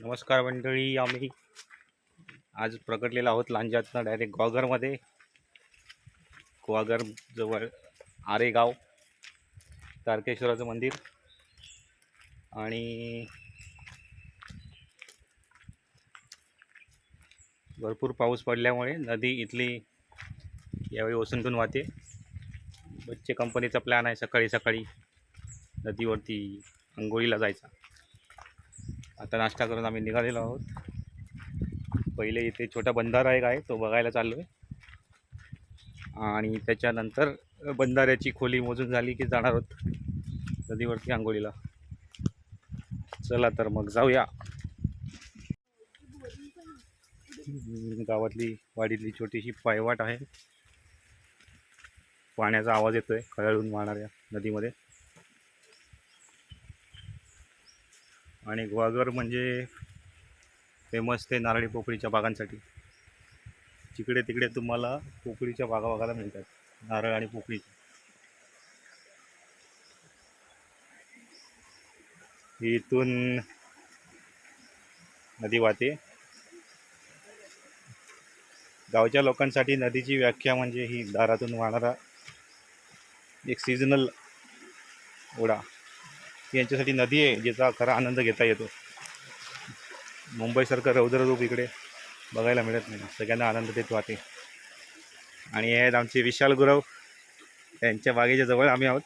नमस्कार मंडळी आम्ही आज प्रकटलेलो आहोत लांजातनं डायरेक्ट ग्वागरमध्ये. ग्वागर जवळ आरेगाव तारकेश्वराचं मंदिर. आणि भरपूर पाऊस पडल्यामुळे नदी इथली यावेळी ओसंडून वाहते. बच्चे कंपनीचा प्लॅन आहे सकाळी सकाळी नदीवरती अंघोळीला जायचा. आता नाश्ता करून आम्ही निघालेलो आहोत. पहिले इथे छोटा बंधारा एक आहे तो बघायला चाललो आहे आणि त्याच्यानंतर बंधाऱ्याची खोली मोजून झाली की जाणार आहोत नदीवरती आंघोळीला. चला तर मग जाऊया. गावातली वाडीतली छोटीशी पायवाट आहे. पाण्याचा आवाज येतोय खळाळून वाहणाऱ्या नदीमध्ये. आणि ग्वागर म्हणजे फेमस ते नारळी पोफळीच्या बागांसाठी. जिकडे तिकडे तुम्हाला पोफळीच्या बागा बघायला मिळतात नारळ आणि पोफळीच्या इथून नदी वाहते. गावच्या लोकांसाठी नदीची व्याख्या म्हणजे ही दारातून वाहणारा एक सीजनल ओढा. ही यांच्यासाठी नदी आहे ज्याचा खरा आनंद घेता येतो. मुंबईसारखं रौद्ररूप इकडे बघायला मिळत नाही. सगळ्यांना आनंद देत वाहते. आणि हे आहेत आमचे विशाल गुरव. त्यांच्या बागेच्या जवळ आम्ही आहोत.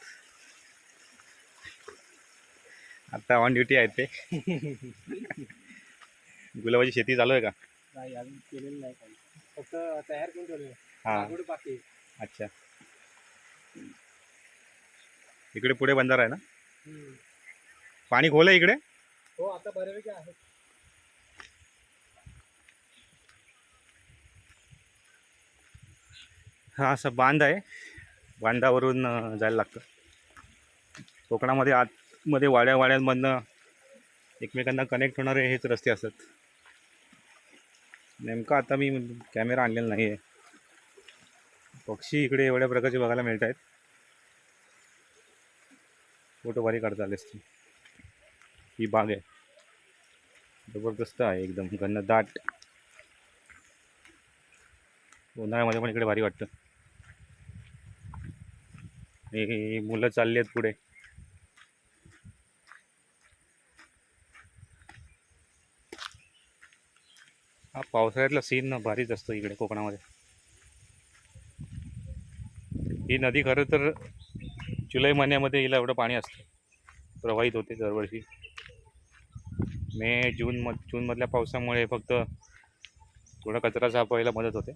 आता ऑन ड्युटी आहेत ते. गुलाबाची शेती चालू आहे का? नाही अजून केलेलं नाही काही. फक्त तयार करून ठेवले हां. बाकी. अच्छा. इकडे पुढे बंधारा आहे ना. पाणी खोल आहे इकडे? हो आता बऱ्यापैकी आहे. हा असा बांध आहे. बांधावरून जायला लागतं. कोकणामध्ये आतमध्ये वाड्या वाड्यांमधनं एकमेकांना कनेक्ट होणारे हेच रस्ते असतात. नेमका आता मी कॅमेरा आणलेला नाही आहे पक्षी इकडे एवढ्या प्रकारचे बघायला मिळत आहेत फोटो भारी काढता आले असते ही बाग आहे. जबरदस्त आहे एकदम घनदाट. उन्हाळ्यामध्ये पण इकडे भारी वाटतं. हे मुलं चालली आहेत पुढे. हा पावसाळ्यातला सीन ना भारीच असतो इकडे कोकणामध्ये. ही नदी खरं तर जुलै महिन्यामध्ये हिला एवढं पाणी असतं. प्रवाहित होते दरवर्षी. मे जून म जूनमधल्या पावसामुळे फक्त थोडा कचरा साफवायला मदत होते.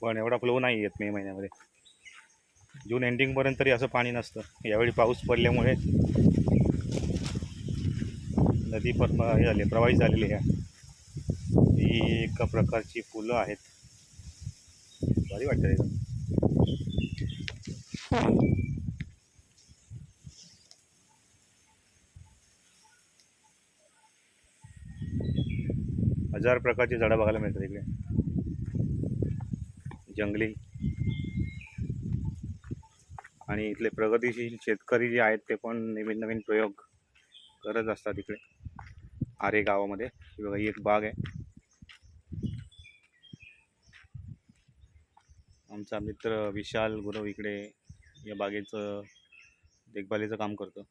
पण एवढा फ्लो नाही येत मे महिन्यामध्ये. जून एंडिंगपर्यंत तरी असं पाणी नसतं. यावेळी पाऊस पडल्यामुळे नदी पर हे झाली प्रवाहित झालेली आहे. ही एका प्रकारची फुलं आहेत. भारी वाटतं हजार प्रकारची झाडं बघायला मिळतात इकडे. जंगली. आणि इथले प्रगतीशील शेतकरी जे आहेत ते पण नवीन नवीन प्रयोग करत असतात इकडे. आरे गावामध्ये. बघा ही एक बाग आहे. आमचा मित्र विशाल गुरव इकडे या बागेचं देखभालीचं काम करतो.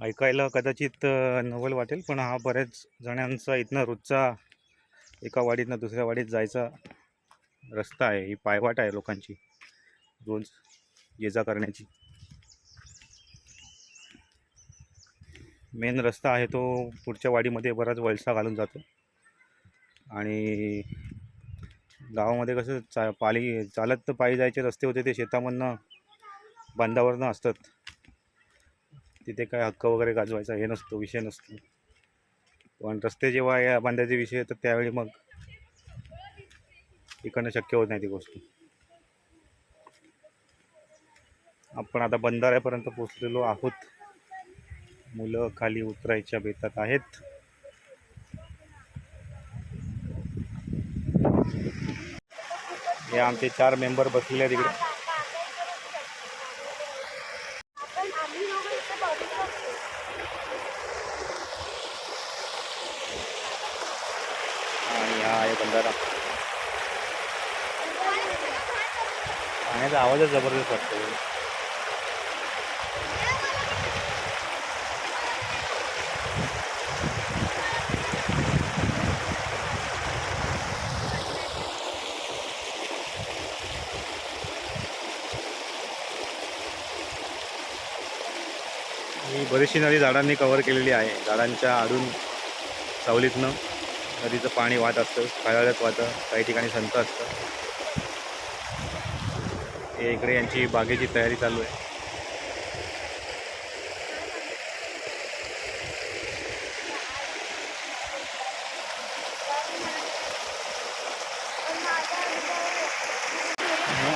ऐकायला कदाचित नवल वाटेल पण हा बऱ्याच जणांचा इथनं रोजचा एका वाडीतनं दुसऱ्या वाडीत जायचा रस्ता आहे ही पायवाट आहे लोकांची रोज ये जा करण्याची. मेन रस्ता आहे तो पुढच्या वाडीमध्ये बराच वळसा घालून जातो. आणि गावामध्ये कसं चा पाली चालत तर पायी जायचे रस्ते होते ते शेतामधनं बांधावरनं असतात. तिथे काय हक्क वगैरे गाजवायचा हे नसतो विषय नसतो. पण रस्ते जेव्हा या बांधायचे विषय तर त्यावेळी मग इकडनं शक्य होत नाही ती गोष्ट. आपण आता बंधाऱ्यापर्यंत पोचलेलो आहोत. मुलं खाली उतरायच्या बेतात आहेत. हे आमचे चार मेंबर बसलेले आहेत इकडे. हा बंधारा. पाण्याचा आवाजच जबरदस्त वाटतो ही बरीचशी नदी झाडांनी कव्हर केलेली आहे. झाडांच्या आडून सावलीतनं. नदीचं पाणी वाहत असतं काळाळ्यात वाहतं काही ठिकाणी संत असतं. हे इकडे यांची बागेची तयारी चालू आहे.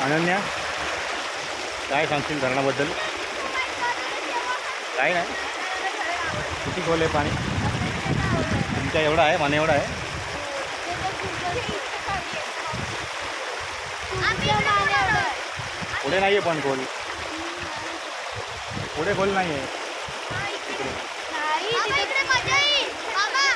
अनन्या काय सांगशील धरणाबद्दल? काय नाही. किती खोल आहे पाणी? तुमच्या एवढं आहे? माने एवढं आहे? पुढे नाही आहे पण खोल. पुढे खोल नाही आहे इकडे मजा येईल बाबा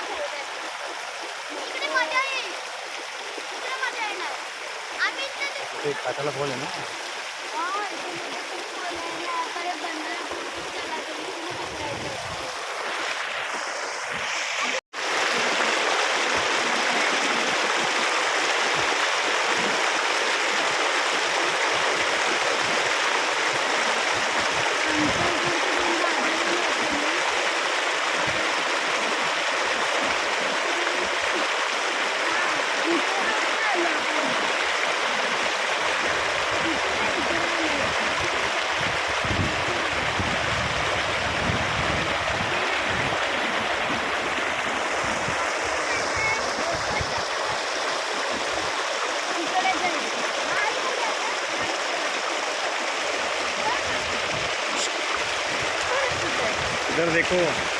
cool.